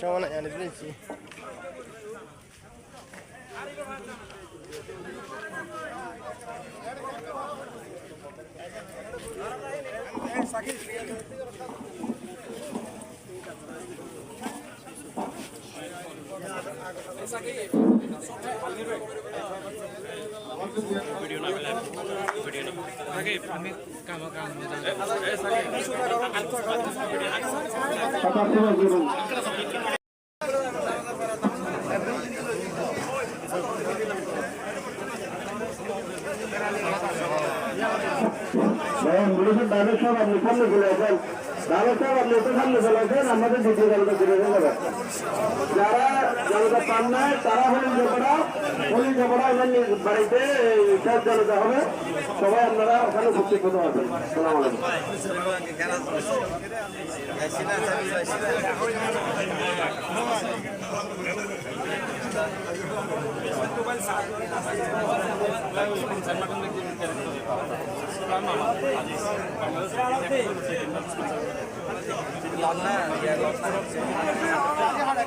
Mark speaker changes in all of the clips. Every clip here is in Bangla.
Speaker 1: সমান এনে দিয়েছি
Speaker 2: পুলিশের দানের সব আপনি সামনে চলে আসেন দানের সব আপনি একটু সামনে চলে আমাদের দ্বিতীয় জায়গাটা ফিরে যাবে যারা জায়গাটা পান নাই তারা হলেন জপড়া এদের নিজ বাড়িতে শেষ জানাতে হবে। সবাই আপনারা ওখানে উপস্থিত হতে সালাম আলাইকুম।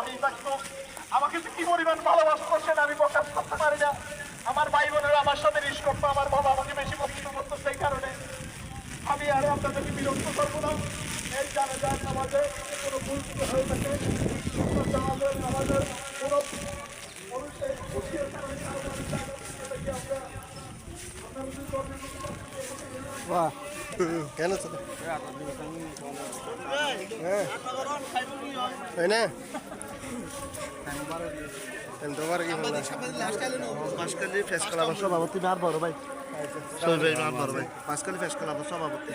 Speaker 3: দাবি থাকতো আমাকে যে কি পরিমাণ ভালোবাসা করছেন আমি প্রকাশ করতে পারি না। আমার ভাই বোনেরা আমার সাথে রিস করতো আমার বাবা আমাকে বেশি পছন্দ করতো সেই কারণে। আমি আর আপনাদেরকে বিরক্ত করব না। এই জানা যান আমাদের কোনো ভুল হয়ে থাকে আমাদের আমাদের কোনো মানুষের খুশির কারণে
Speaker 1: বাহ। কেন হ্যাঁ। তাই না? তোমার কি
Speaker 2: পাঁচকালি ফেস ক্লাবের সভাপতি আর বড় ভাই। সবাই আর বড় ভাই। পাঁচকালি ফেস ক্লাবের সভাপতি